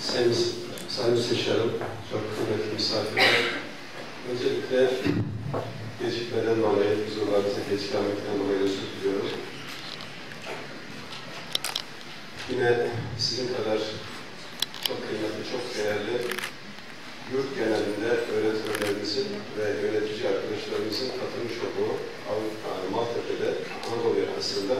Sayın, Sayın Müsteşarım, çok kıymetli misafirler. Öncelikle gecikmeden dolayı, huzurlarınıza geç gelmekten dolayı özür diliyorum. Yine sizin kadar çok kıymetli, çok değerli yurt genelinde öğretmenlerimizin ve yönetici arkadaşlarımızın katılmış olduğu Maltepe'de Anadolu yakasında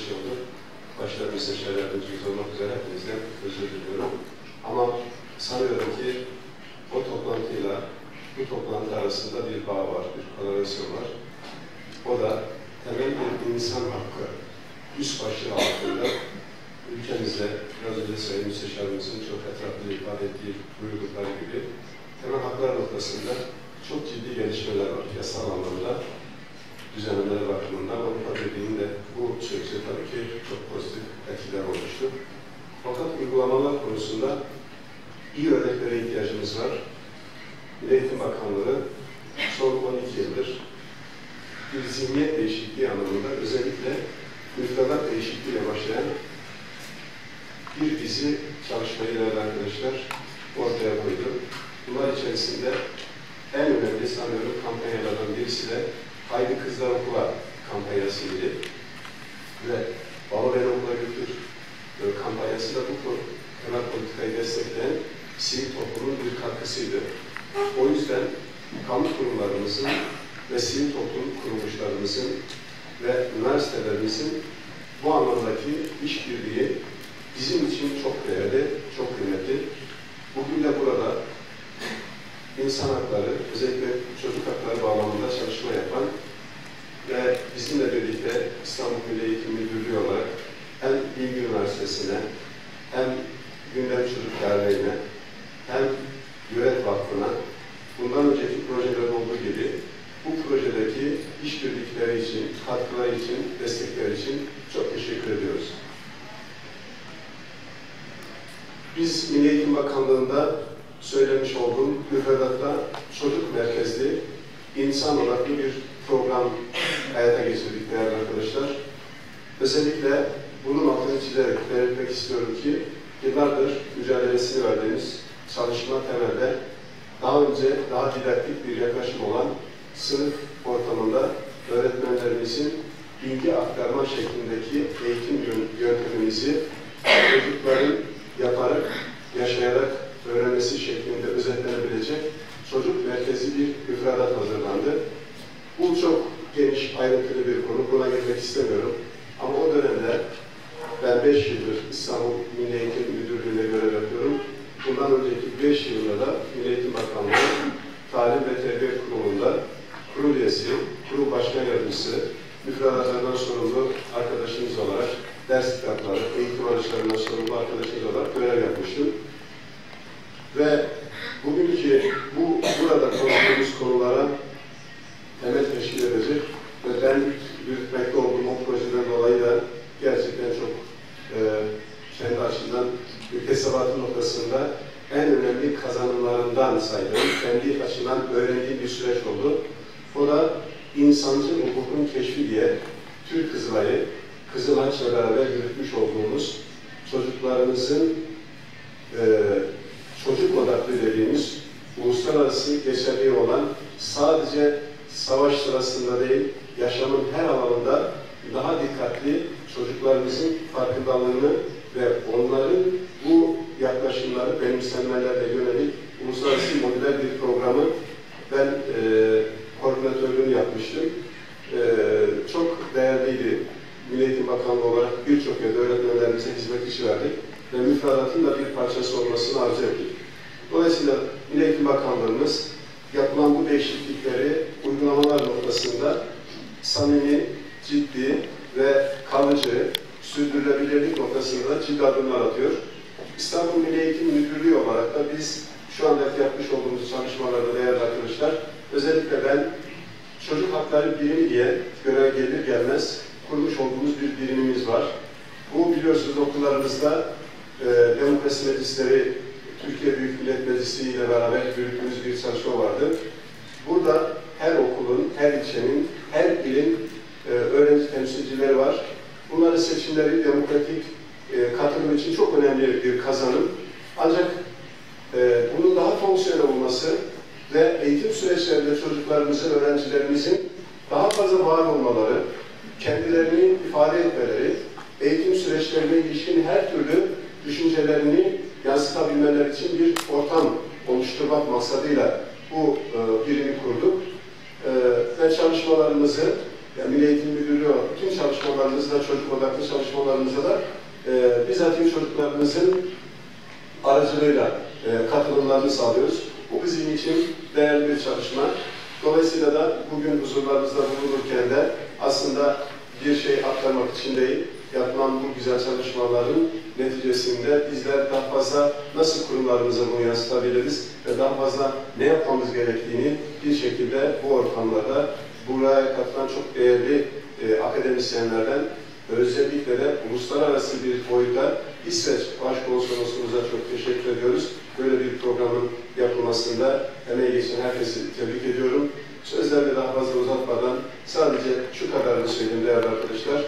15 yıldır başta müsteşar yardımcımız olmak üzere hepinizden özür diliyorum. Ama sanıyorum ki o toplantıyla bu toplantı arasında bir bağ var, bir korelasyon var. O da temel bir insan hakkı üst başlığı altında ülkemizde biraz önce Sayın Müsteşarımızın çok etraflı ifade ettiği buyurdukları gibi temel haklar noktasında çok ciddi gelişmeler var yasal anlamda düzenlemeler bakımından. Avrupa Birliği'nin de bu süreçte tabii ki çok pozitif etkiler olmuştu. Fakat uygulamalar konusunda iyi örneklere ihtiyacımız var. Milli Eğitim Bakanlığı son 12 yıldır bir zihniyet değişikliği anlamında özellikle müfredat değişikliğiyle başlayan bir dizi çalışmayı arkadaşlar ortaya koydu. Bunlar içerisinde en önemli sanıyorum kampanyalardan birisi de Haydi Kızlar Okula kampanyasıydı. Ve Baba Beni Okula Götür kampanyası da bu temel politikayı destekleyen sivil toplumun bir katkısıydı. O yüzden kamu kurumlarımızın ve sivil toplum kuruluşlarımızın ve üniversitelerimizin bu anlamdaki işbirliği bizim için çok değerli, çok kıymetli. Bugün de burada insan hakları, özellikle çocuk hakları projelerde olduğu gibi bu projedeki işbirlikleri için, katkıları için, destekleri için çok teşekkür ediyoruz. Biz Milli Eğitim Bakanlığı'nda söylemiş olduğum müfredatta çocuk merkezli, insan odaklı bir program hayata geçirdik değerli arkadaşlar. Özellikle bunun altını çizerek belirtmek istiyorum ki yıllardır mücadelesini verdiğimiz çalışma temelde önce daha didaktik bir yaklaşım olan sınıf ortamında öğretmenlerimizin bilgi aktarma şeklindeki eğitim yöntemimizi çocukların yaparak, yaşayarak öğrenmesi şeklinde özetlenebilecek çocuk merkezi bir müfredat hazırlandı. Bu çok geniş, ayrıntılı bir konu. Buna girmek istemiyorum. Önceki 5 yılda da Milli Bakanlığı Talim ve Terbiye Kurulu'nda kurul üyesi, kurul başkan yardımcısı, müfredatlardan sorumlu arkadaşımız olarak ders kitapları, eğitim araçlarından sorumlu arkadaşımız olarak görev yapmıştım. Ve bugünkü bu burada konuştuğumuz konulara temel teşkil edecek ve ben yürütmekte olduğum o projeden dolayı da gerçekten çok e, kendi açımdan müktesebatı noktasında en önemli kazanımlarından saydığım, kendi açımdan öğrendiğim bir süreç oldu. O da insancıl hukukun keşfi diye Türk Kızılay'ı Kızılaç'la beraber yürütmüş olduğumuz çocuklarımızın e, çocuk odaklı dediğimiz uluslararası geçerli olan sadece savaş sırasında değil, yaşamın her alanında daha dikkatli çocuklarımızın farkındalığını ve onların bu yaklaşımları benimsemelerle yönelik uluslararası modüler bir programı ben e, koordinatörlüğünü yapmıştım. E, çok değerliydi. Milli Eğitim Bakanlığı olarak birçok yerde öğretmenlerimize hizmet işi verdik ve müfredatın da bir parçası olmasını arzu ettik. Dolayısıyla Milli Eğitim Bakanlığımız yapılan bu değişiklikleri uygulamalar noktasında samimi, ciddi ve kalıcı, sürdürülebilirlik noktasında ciddi adımlar atıyor. İstanbul Milli Eğitim Müdürlüğü olarak da biz şu anda yapmış olduğumuz çalışmalarda değerli arkadaşlar, özellikle ben çocuk hakları birimi diye görev gelir gelmez kurmuş olduğumuz bir birimimiz var. Biliyorsunuz okullarımızda e, demokrasi meclisleri Türkiye Büyük Millet Meclisi ile beraber yürüttüğümüz bir çalışma vardı. Burada her okulun, her ilçenin, her ilin e, öğrenci temsilcileri var. Bunların seçimleri demokratik e, katılım için çok önemli bir kazanım. Ancak e, bunun daha fonksiyonel olması ve eğitim süreçlerinde çocuklarımızın, öğrencilerimizin daha fazla var olmaları, kendilerini ifade etmeleri, her türlü düşüncelerini yansıtabilmeleri için bir ortam oluşturmak maksadıyla bu e, birimi kurduk. E, ve çalışmalarımızı, yani Milli Eğitim Müdürlüğü olarak bütün çalışmalarımızda, çocuk odaklı çalışmalarımızda da e, bizatihi çocuklarımızın aracılığıyla e, katılımlarını sağlıyoruz. Bu bizim için değerli bir çalışma. Dolayısıyla da bugün huzurlarınızda bulunurken de aslında bir şey aktarmak için değil, yapılan bu güzel çalışmaların neticesinde bizler daha fazla nasıl kurumlarımıza bunu yansıtabiliriz ve daha fazla ne yapmamız gerektiğini bir şekilde bu ortamlarda buraya katılan çok değerli e, akademisyenlerden özellikle de uluslararası bir boyuta İsveç Başkonsolosluğumuza çok teşekkür ediyoruz. Böyle bir programın yapılmasında emeği geçen herkesi tebrik ediyorum. Sözlerimi daha fazla uzatmadan sadece şu kadarını söyleyeyim değerli arkadaşlar.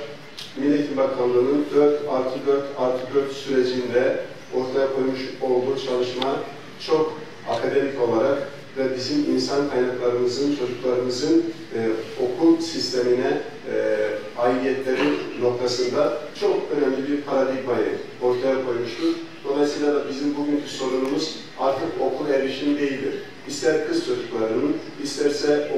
Eğitim Bakanlığı'nın 4 artı 4 artı 4 sürecinde ortaya koymuş olduğu çalışma çok akademik olarak ve bizim insan kaynaklarımızın, çocuklarımızın e, okul sistemine e, aidiyetleri noktasında çok önemli bir paradigmayı ortaya koymuştur. Dolayısıyla da bizim bugünkü sorunumuz artık okul erişimi değildir. İster kız çocuklarının, isterse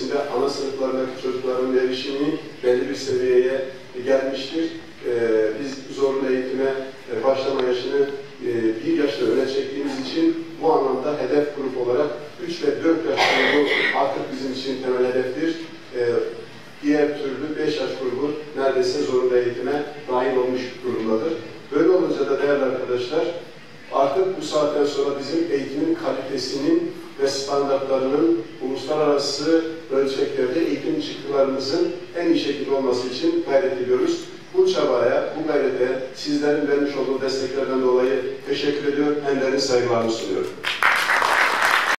öncesinde ana sınıflardaki çocukların erişimi belli bir seviyeye gelmiştir. Ee, biz zorunlu eğitime e, başlama yaşını e, bir yaşta öne çektiğimiz için bu anlamda hedef grup olarak 3 ve 4 yaş grubu artık bizim için temel hedeftir. Ee, diğer türlü 5 yaş grubu neredeyse zorunlu eğitime dahil olmuş durumdadır. Böyle olunca da değerli arkadaşlar artık bu saatten sonra bizim eğitimin kalitesinin ve standartlarının uluslararası ölçeklerde eğitim çıktılarımızın en iyi şekilde olması için gayret ediyoruz. Bu çabaya, bu gayrete sizlerin vermiş olduğu desteklerden dolayı teşekkür ediyor, en derin saygılarımı sunuyorum.